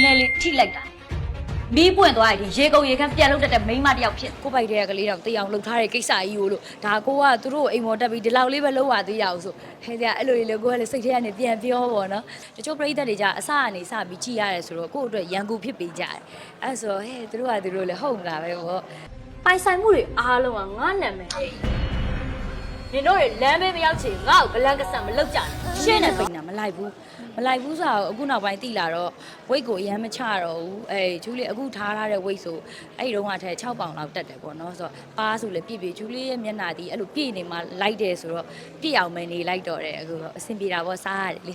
ည်းနည်းလေးထိလိုက်တာမီးပွင့်သွားရင်ဒီရေကုန်ရေခမ်းပြန်လုပ်တတ်တဲ့မိန်းမတစ်ယောက်ဖြစ်ကိုပိုက်တဲ့ကလေးတော့တေးအောင်လှုပ်ထားတဲ့ကိစ္စကြီးကိုလို့ဒါကိုကသူတို့အိမ်မော်တက်ပြီးဒီလောက်လေးပဲလှုပ်ရသေးရအောင်ဆိုဟဲ့တဲ့အဲ့လိုလေးလေကိုကလည်းစိတ်ထဲကနေပြန်ပြောပေါ့နော်တချို့ပရိသတ်တွေကအစကနေစပြီးကြည်ရတယ်ဆိုတော့ကို့အတွက်ရန်ကူဖြစ်ပေးကြတယ်အဲ့ဆိုဟဲ့သူတို့ကသူတို့လည်းဟုတ်မလားပဲပေါ့ပိုင်ဆိုင်မှုတွေအားလုံးကငါနာမည်လေးနင်တို့တွေလမ်းမေးမရောက်ချင်ငါ့ကိုဘလန်ကဆက်မလုပ်ကြနဲ့ ရှင်းနေပိန်တာမလိုက်ဘူးမလိုက်ဘူးဆိုတော့အခုနောက်ပိုင်းတိလာတော့ဝိတ်ကိုအရမ်းမချတော့ဘူးအဲဂျူလီအခုထားထားတဲ့ဝိတ်ဆိုအဲ့ဒီတော့ကထဲ6ပေါင်လောက်တက်တယ်ပေါ့နော်ဆိုတော့ပါဆိုလည်းပြည့်ပြည့်ဂျူလီရဲ့မျက်နှာဒီအဲ့လိုပြည့်နေမှလိုက်တယ်ဆိုတော့ပြည့်အောင်မနေလိုက်တော့တယ်အခုတော့အဆင်ပြေတာပေါ့စားရတယ်လေ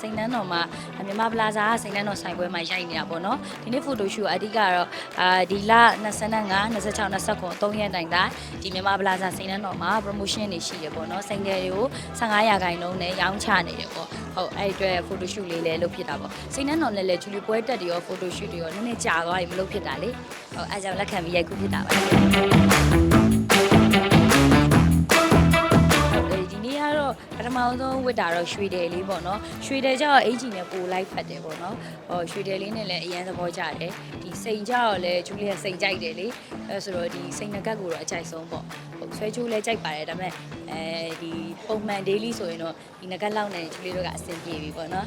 စိန်နှန်းတော်မှာမြန်မာပလာဇာကစိန်နှန်းတော်ဆိုင်ပွဲမှာရိုက်နေတာပေါ့နော်ဒီနေ့ဖိုတိုရှူအဓိကတော့အာဒီလ25 26 29 3ရက်တိုင်တာဒီမြန်မာပလာဇာစိန်နှန်းတော်မှာ promotion တွေရှိရပေါ့နော်စိန်တယ်တွေကို15ရာခိုင်နှုန်းနဲ့ရောင်းချနေတယ်ပေါ့ဟုတ်အဲ့ဒီအတွက်ဖိုတိုရှူလေးလည်းလုပ်ဖြစ်တာပေါ့စိန်နှန်းတော်နဲ့လည်းဂျူလီပွဲတက်တွေရောဖိုတိုရှူတွေရောနည်းနည်းကြာသွားပြီမလုပ်ဖြစ်တာလေဟုတ်အဲကြောင့်လက်ခံပြီးရိုက်ခုဖြစ်တာပါ တော့ပထမဆုံးဝတ်တာတော့ရွှေတယ်လေးပေါ့နော်ရွှေတယ်ကျတော့အင်ဂျီနဲ့ပိုလိုက်ဖတ်တယ်ပေါ့နော်ဟောရွှေတယ်လေးနဲ့လည်းအရန်သဘောကျတယ်ဒီစိန်ကျတော့လည်းဂျူလီယာစိန်ကြိုက်တယ်လေအဲဆိုတော့ဒီစိန်ငကတ်ကိုတော့အကြိုက်ဆုံးပေါ့ဟုတ်ဆွဲချိုးလည်းကြိုက်ပါတယ်ဒါပေမဲ့အဲဒီပုံမှန် daily ဆိုရင်တော့ဒီငကတ်လောက်နဲ့ဂျူလီတို့ကအဆင်ပြေပြီပေါ့နော်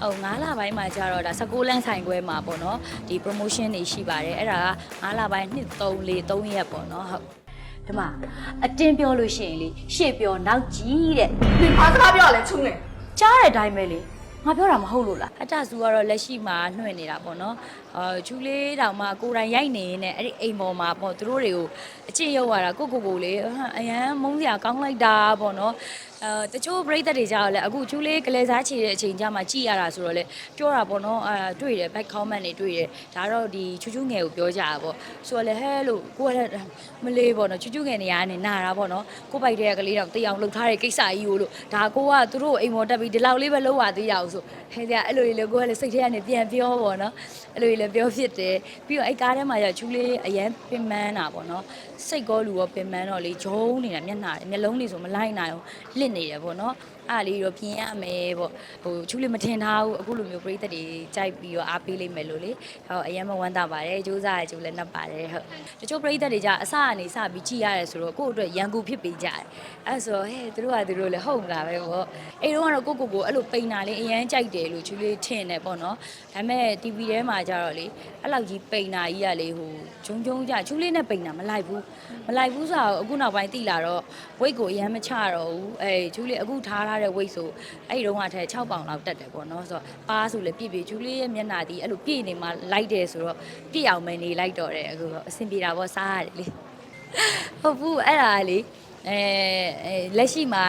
ဟုတ်9လပိုင်းမှာကျတော့ဒါ16လမ်းဆိုင်ခွဲမှာပေါ့နော်ဒီ promotion တွေရှိပါတယ်အဲ့ဒါက9လပိုင်း2 3 4 3ရက်ပေါ့နော်ဟုတ် ဒီမှာအတင်းပြောလို့ရှိရင်လေရှေ့ပြောနောက်ကြည့်တဲ့ဒီဘာစကားပြောလဲချုံလေကြားတဲ့အတိုင်းပဲလေငါပြောတာမဟုတ်လို့လားအတဆူကတော့လက်ရှိမှာနှွင့်နေတာပေါ့နော်အာချူလေးတောင်မှကိုယ်တိုင်ရိုက်နေရင်လည်းအဲ့ဒီအိမ်ပေါ်မှာပေါ့သူတို့တွေကိုအချင်းရောက်လာတာကိုကိုကိုလေးအရန်မုန်းစရာကောင်းလိုက်တာပေါ့နော် အဲတချို့ပရိသတ်တွေကြောက်လဲအခုဂျူလေးကလေးစားချီတဲ့အချိန်ကြမှာကြည်ရတာဆိုတော့လေပြောတာပေါ့နော်အာတွေ့တယ် back comment တွေတွေ့တယ်ဒါတော့ဒီချူချူငယ်ကိုပြောကြတာပေါ့ဆိုတော့လေဟဲလို့ကိုကလည်းမလေးပေါ့နော်ချူချူငယ်နေရာကနေနာတာပေါ့နော်ကိုပိုက်တဲ့ကလေးတောင်တေးအောင်လှုပ်ထားတဲ့ကိစ္စကြီးကိုလို့ဒါကိုကသူတို့အိမ်ပေါ်တက်ပြီးဒီလောက်လေးပဲလှုပ်ရသေးရအောင်ဆိုဟဲ့တဲ့အဲ့လိုလေးလေကိုကလည်းစိတ်ထဲကနေပြန်ပြောပေါ့နော်အဲ့လိုလေးလည်းပြောဖြစ်တယ်ပြီးတော့အဲ့ကားထဲမှာကျချူလေးအရန်ပင်ပန်းတာပေါ့နော်စိတ်ကောလူရောပင်ပန်းတော့လေဂျုံနေတာမျက်နှာမျက်လုံးလေးဆိုမလိုက်နိုင်အောင်လစ်နေတယ်ပေါ့နော် အားလေးတော့ပြင်ရမယ်ပေါ့ဟိုချူလေးမထင်ထားဘူးအခုလိုမျိုးပြိသက်တွေကြိုက်ပြီးတော့အားပေးလိမ့်မယ်လို့လေဟောအရင်မဝမ်းသာပါတယ်စူးစမ်းရကျူလည်းနှက်ပါတယ်ဟုတ်တချို့ပြိသက်တွေကအစကနေစပြီးကြည်ရတယ်ဆိုတော့ကိုယ့်အတွက်ရန်ကူဖြစ်ပေးကြတယ်အဲ့ဆိုဟဲ့သူတို့ကသူတို့လည်းဟုတ်မလားပဲပေါ့အဲ့တော့ကတော့ကိုကိုကိုအဲ့လိုပိန်တာလေးအရန်ကြိုက်တယ်လို့ချူလေးထင်တယ်ပေါ့နော်ဒါပေမဲ့ TV ထဲမှာကြတော့လေအဲ့လောက်ကြီးပိန်တာကြီးကလေဟိုဂျုံဂျုံကြချူလေးနဲ့ပိန်တာမလိုက်ဘူးမလိုက်ဘူးဆိုတော့အခုနောက်ပိုင်းတိလာတော့ဝိတ်ကိုအရန်မချတော့ဘူးအဲချူလေးအခုထားထားတဲ့ဝိတ်ဆိုအဲ့ဒီတော့ကထဲ6ပေါင်လောက်တက်တယ်ပေါ့နော်ဆိုတော့ပါဆိုလည်းပြည့်ပြည့်ချူလေးရဲ့မျက်နှာဒီအဲ့လိုပြည့်နေမှလိုက်တယ်ဆိုတော့ပြည့်အောင်မနေလိုက်တော့တယ်အခုတော့အဆင်ပြေတာပေါ့စားရတယ်လေဟုတ်ဘူးအဲ့ဒါလေ အဲအဲလက်ရှိမှာ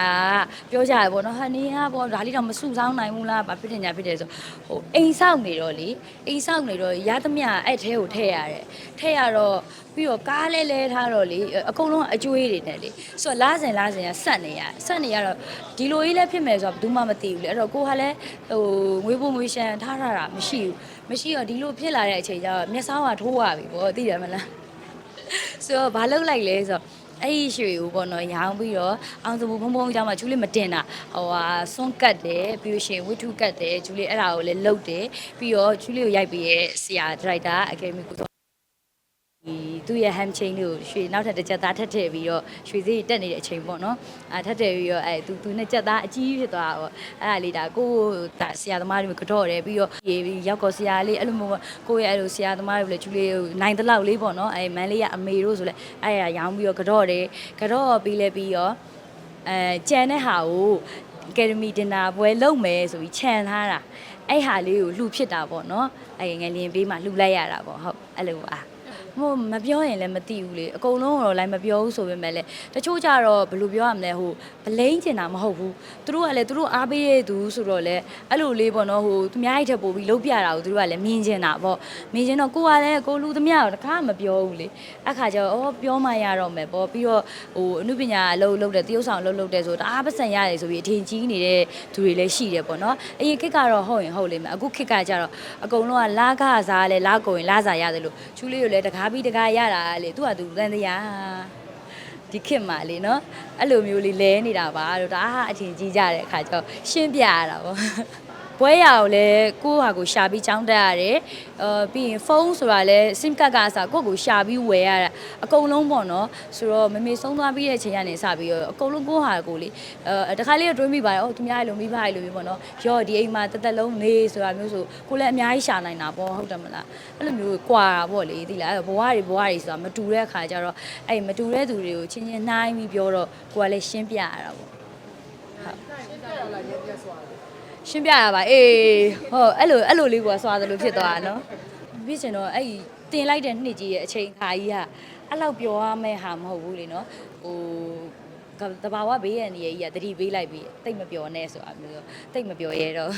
ပြောကြရပေါ့နော်ဟာနေဟာပေါ့ဒါလေးတော့မစုဆောင်းနိုင်ဘူးလားဘာဖြစ်တင်ညာဖြစ်တယ်ဆိုဟိုအိမ်ဆောက်နေတော့လေအိမ်ဆောက်နေတော့ရသမျှအဲ့ထဲကိုထည့်ရတယ်ထည့်ရတော့ပြီးတော့ကားလဲလဲထားတော့လေအကုန်လုံးအကျွေးတွေနဲ့လေဆိုတော့လာစင်လာစင်ကဆက်နေရဆက်နေရတော့ဒီလိုကြီးလဲဖြစ်မယ်ဆိုတော့ဘယ်သူမှမသိဘူးလေအဲ့တော့ကိုကလည်းဟိုငွေပုံငွေရှန်ထားထားတာမရှိဘူးမရှိတော့ဒီလိုဖြစ်လာတဲ့အချိန်ကျတော့မျက်စောင်းကထိုးရပြီပေါ့သိတယ်မလားဆိုတော့ဘာလုပ်လိုက်လဲဆိုတော့ အဲ့ဒီရွှေကိုပေါ့နော်ရောင်းပြီးတော့အောင်စပူဖုံဖုံကြောင်းမှာကျူလေးမတင်တာဟိုဟာစွန့်ကတ်တယ်ပြီးလို့ရှိရင်ဝိထုကတ်တယ်ကျူလေးအဲ့ဒါကိုလည်းလုတ်တယ်ပြီးတော့ကျူလေးကိုရိုက်ပြီးရဲ့ဆရာဒရိုက်တာအကယ်ဒမီကိုတော့ဒီ သူ့ရဲ့ ham chain လေးကိုရွှေနောက်ထပ်တစ်ချက်သားထပ်ထည့်ပြီးတော့ရွှေစည်းတက်နေတဲ့အချိန်ပေါ့နော်အာထပ်ထည့်ပြီးတော့အဲသူသူနဲ့ချက်သားအကြီးဖြစ်သွားတာပေါ့အဲ့ဒါလေးဒါကိုဒါဆရာသမားတွေကတော့တယ်ပြီးတော့ရေရောက်ကောဆရာလေးအဲ့လိုမျိုးကိုရဲ့အဲ့လိုဆရာသမားတွေလည်းကျူလေးကိုနိုင်တဲ့လောက်လေးပေါ့နော်အဲမန်လေးကအမေတို့ဆိုလဲအဲ့ရရောင်းပြီးတော့ကတော့တယ်ကတော့ပြီးလဲပြီးတော့အဲကြံတဲ့ဟာကိုအကယ်ဒမီတင်နာပွဲလုပ်မယ်ဆိုပြီးခြံထားတာအဲ့ဟာလေးကိုလှူဖြစ်တာပေါ့နော်အဲ့ငယ်လင်ပေးမှလှူလိုက်ရတာပေါ့ဟုတ်အဲ့လိုပါ ဟိုမပြောရင်လည်းမသိဘူးလေအကုန်လုံးကတော့လိုက်မပြောဘူးဆိုပေမဲ့လည်းတချို့ကြတော့ဘယ်လိုပြောရမလဲဟိုဗလိန်ကျင်တာမဟုတ်ဘူးသူတို့ကလည်းသူတို့အားပေးရသူဆိုတော့လေအဲ့လိုလေးပေါ့နော်ဟိုသူများရဲ့ထက်ပို့ပြီးလုံးပြတာကိုသူတို့ကလည်းမြင်ကျင်တာပေါ့မြင်ကျင်တော့ကိုကလည်းကိုလူသမျှတော့တခါမပြောဘူးလေအဲ့ခါကျတော့အော်ပြောမှရတော့မယ်ပေါ့ပြီးတော့ဟိုအမှုပညာအလုပ်လုပ်တဲ့တရုပ်ဆောင်အလုပ်လုပ်တဲ့ဆိုတော့အားပစံရတယ်ဆိုပြီးအထင်ကြီးနေတဲ့သူတွေလည်းရှိတယ်ပေါ့နော်အရင်ခေတ်ကတော့ဟုတ်ရင်ဟုတ်လိမ့်မယ်အခုခေတ်ကကျတော့အကုန်လုံးကလာကစားလဲလာကုန်ရင်လာစားရတယ်လို့ချူလေးကိုလည်းတကားပြီးတကားရတာလေသူကသူတန်တရားဒီခေတ်မှာလေနော်အဲ့လိုမျိုးလေးလဲနေတာပါတော့ဒါဟာအထင်ကြီးကြတဲ့အခါကျတော့ရှင်းပြရတာပေါ့ ပွဲရအောင်လဲကိုယ့်ဟာကိုရှာပြီးចောင်းတက်ရတယ်။အာပြီးရင်ဖုန်းဆိုတာလဲ SIM ကတ်ကအစားကိုယ့်ကိုရှာပြီးဝယ်ရတာအကုန်လုံးပေါ့နော်။ဆိုတော့မမေဆုံးသွားပြီးတဲ့ချိန်ကနေစပြီးတော့အကုန်လုံးကိုယ့်ဟာကိုလေအဲတခါလေးတော့တွေးမိပါတယ်။အော်သူများရဲ့လိုမိဘရဲ့လိုမျိုးပေါ့နော်။ရော့ဒီအိမ်မှာတက်တက်လုံးနေဆိုတာမျိုးဆိုကိုလည်းအများကြီးရှာနိုင်တာပေါ့ဟုတ်တယ်မလား။အဲ့လိုမျိုးကွာတာပေါ့လေသိလား။ဘဝတွေဘဝတွေဆိုတာမတူတဲ့အခါကျတော့အဲ့မတူတဲ့သူတွေကိုချင်းချင်းနှိုင်းပြီးပြောတော့ကိုကလည်းရှင်းပြရတာပေါ့။ရှင်းပြရပါ အေးဟုတ်အဲ့လိုအဲ့လိုလေးကဆွာသလိုဖြစ်သွားတာနော်ပြီးချင်တော့အဲ့ဒီတင်လိုက်တဲ့နှစ်ကြီးရဲ့အချိန်ခါကြီးကအဲ့လောက်ပြောရမယ့်ဟာမဟုတ်ဘူးလေနော်ဟိုကတဘာဝဘေးရနေကြီးကတတိပေးလိုက်ပြီးတိတ်မပြောနဲ့ဆိုတာမျိုးတိတ်မပြောရဲတော့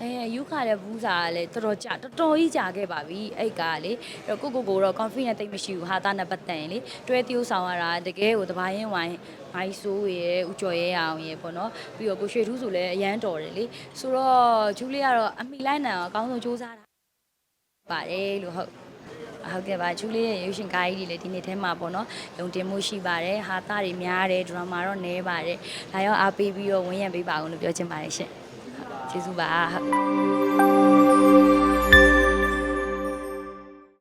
အဲယူခါတဲ့ဘူးစာကလည်းတော်တော်ကြာတော်တော်ကြီးကြာခဲ့ပါပြီအဲ့ကလေအဲ့တော့ကိုကိုကိုတော့ confidence တိတ်မရှိဘူးဟာတာနဲ့ပတ်သက်ရင်လေတွဲတီးဥဆောင်ရတာတကယ်ကိုတဘာရင်ဝိုင်း မိုင်းဆိုးရဲ့ဥကျော်ရဲအောင်ရဲ့ပေါ့နော်ပြီးတော့ကိုရွှေထူးဆိုလည်းအရန်တော်တယ်လေဆိုတော့ဂျူလီကတော့အမိလိုက်နိုင်အောင်အကောင်းဆုံးစူးစမ်းတာပါတယ်လို့ဟုတ်ဟုတ်ကဲ့ပါဂျူလီရဲ့ရုပ်ရှင်ကားကြီးတွေလည်းဒီနေ့ထဲမှာပေါ့နော်လုံတင်မှုရှိပါတယ်ဟာတာတွေများတယ်ဒရမာတော့နည်းပါတယ်ဒါရောအားပေးပြီးတော့ဝင်းရံပေးပါအောင်လို့ပြောချင်ပါတယ်ရှင်ဟုတ်ကျေးဇူးပါဟုတ်